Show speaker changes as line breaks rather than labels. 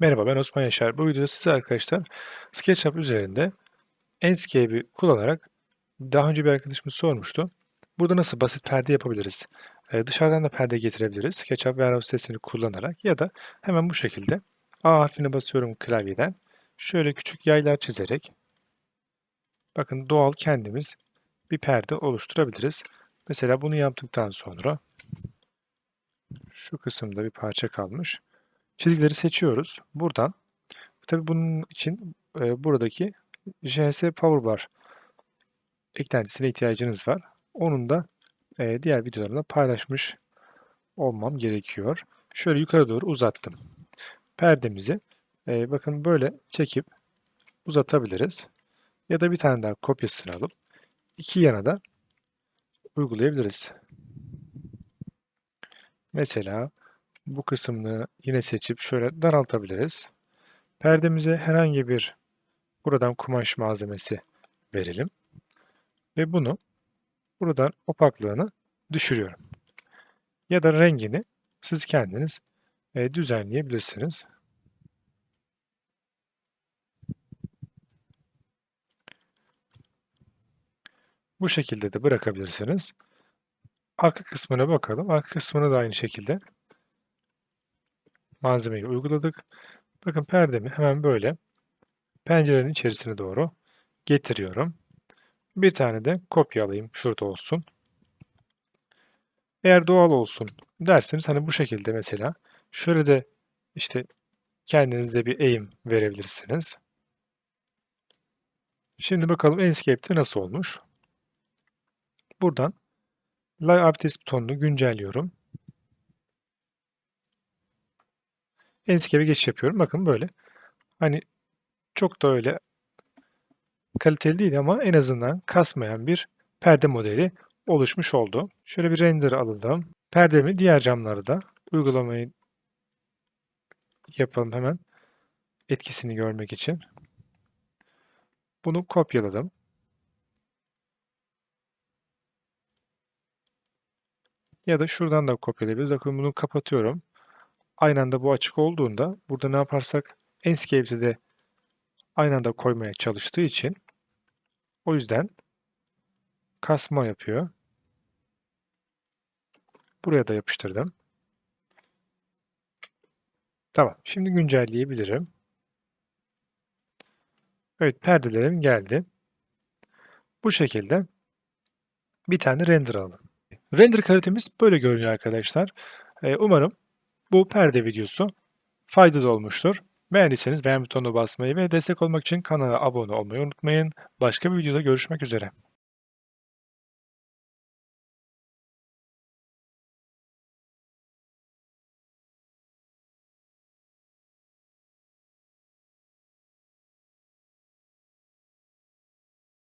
Merhaba ben Osman Yaşar. Bu videoda size arkadaşlar SketchUp üzerinde Enscape'i kullanarak daha önce bir arkadaşımız sormuştu. Burada nasıl basit perde yapabiliriz? Ee, dışarıdan da perde getirebiliriz. SketchUp Warehouse sitesini kullanarak ya da hemen bu şekilde A harfine basıyorum klavyeden. Şöyle küçük yaylar çizerek bakın doğal kendimiz bir perde oluşturabiliriz. Mesela bunu yaptıktan sonra şu kısımda bir parça kalmış. Çizgileri seçiyoruz. Buradan tabi bunun için e, buradaki JS Powerbar eklentisine ihtiyacınız var. Onun da e, diğer videolarımda paylaşmış olmam gerekiyor. Şöyle yukarı doğru uzattım. Perdemizi e, bakın böyle çekip uzatabiliriz. Ya da bir tane daha kopyasını alıp iki yana da uygulayabiliriz. Mesela bu kısmını yine seçip şöyle daraltabiliriz. Perdemize herhangi bir buradan kumaş malzemesi verelim. Ve bunu buradan opaklığını düşürüyorum. Ya da rengini siz kendiniz e, düzenleyebilirsiniz. Bu şekilde de bırakabilirsiniz. Arka kısmına bakalım. Arka kısmını da aynı şekilde malzemeyi uyguladık. Bakın perdemi hemen böyle pencerenin içerisine doğru getiriyorum. Bir tane de kopya alayım. Şurada olsun. Eğer doğal olsun derseniz hani bu şekilde mesela şöyle de işte kendinize bir eğim verebilirsiniz. Şimdi bakalım Enscape'te nasıl olmuş. Buradan Live Artist butonunu güncelliyorum. Enscape'e geçiş yapıyorum. Bakın böyle. Hani çok da öyle kaliteli değil ama en azından kasmayan bir perde modeli oluşmuş oldu. Şöyle bir render alalım. Perdemi diğer camları da uygulamayı yapalım hemen. Etkisini görmek için. Bunu kopyaladım. Ya da şuradan da kopyalayabiliriz. Bakın bunu kapatıyorum. Aynı anda bu açık olduğunda burada ne yaparsak Enscape'de de aynı anda koymaya çalıştığı için o yüzden kasma yapıyor. Buraya da yapıştırdım. Tamam. Şimdi güncelleyebilirim. Evet perdelerim geldi. Bu şekilde bir tane render aldım. Render kalitemiz böyle görünüyor arkadaşlar. Ee, umarım bu perde videosu faydalı olmuştur. Beğendiyseniz beğen butonuna basmayı ve destek olmak için kanala abone olmayı unutmayın. Başka bir videoda görüşmek üzere.